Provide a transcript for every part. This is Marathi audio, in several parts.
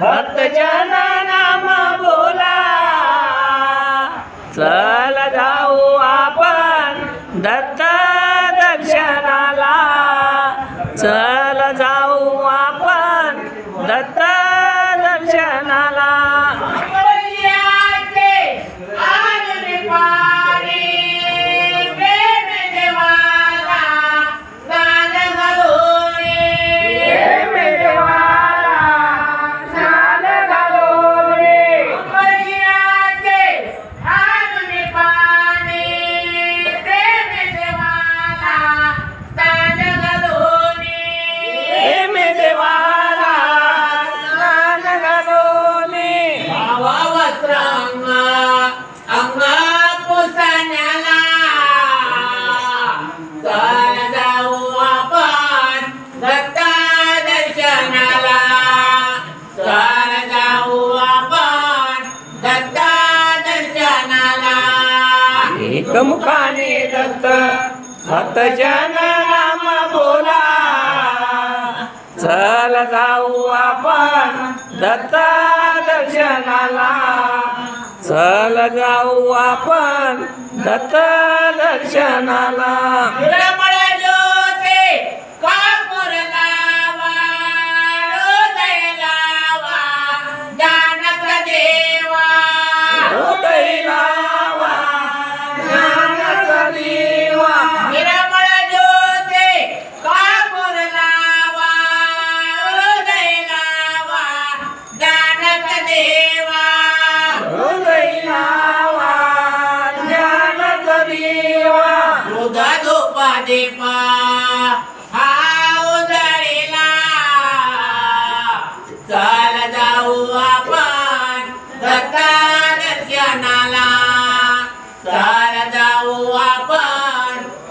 भक्तजन नाम बोला. चल जाऊ आपण दत्त दर्शनाला. चल जाऊ आपण दत्त दर्शनाला. एकमुखाने दत्त भक्तजन नाम बोला. चल जाऊ आपण दत्त दर्शनाला. चल जाऊ आपण दत्त दर्शनाला.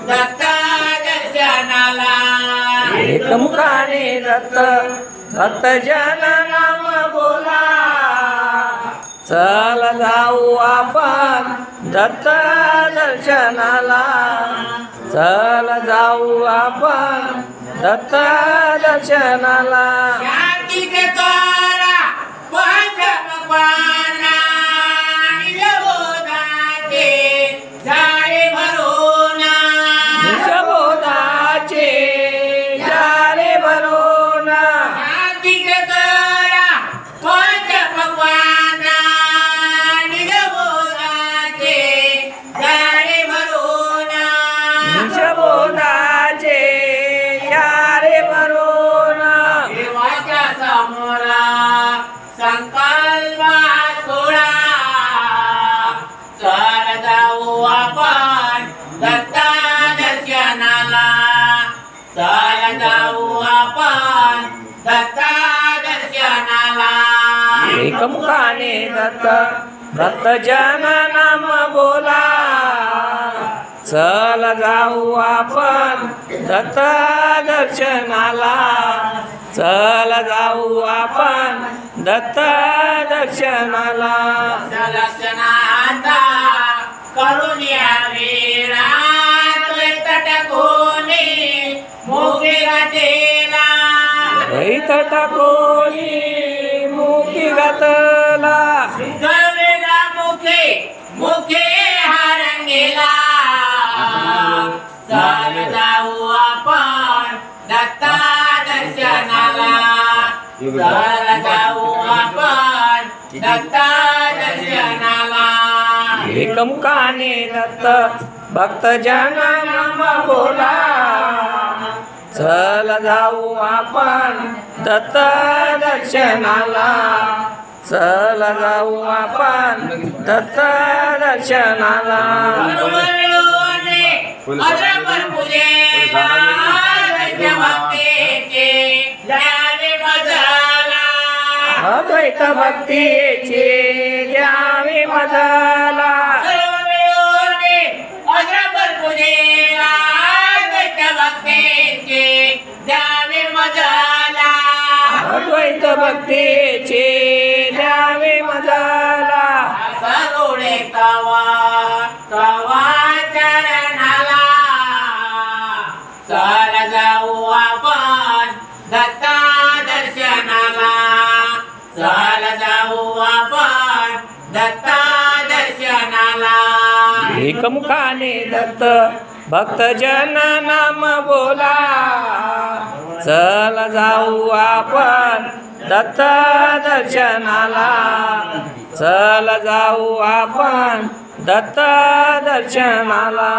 दत्ता एकमुखाने दत्त भक्तजन नाम बोला. चल जाऊ आपण दत्त दर्शनाला. चल जाऊ आपण दत्त दर्शनाला. चल जाऊ आपण दत्ता दर्शनाला एकमुखाने दत्त भक्तजन नाम बोला चल जाऊ आपण दत्त दर्शनाला चल जाऊ आपण दत्त दर्शनाला दर्शनाचा करून या वेळात रहित टाकोनी मुखी घातला गवेला मुखे मुखे हारंगेला. चाल जाऊ आपण दत्ता दर्शनाला चाल जाऊ आपण दत्ता दर्शनाला एकमुखाने दत्त भक्तजन नाम बोला. चल जाऊ आपण दत्त दर्शनाला चल जाऊ आपण दत्त दर्शनाला अद्वैत भक्तीचे द्यावे मजाला. भक्तीचे द्यावे मजाला. सरोडे तवा तवा चरणाला. चल जाऊ आपण दत्ता दर्शनाला. चल जाऊ आपण दत्ता दर्शनाला. एकमुखाने दत्त भक्तजन नाम बोला. चल जाऊ आपण दत्त दर्शनाला चल जाऊ आपण दत्त दर्शनाला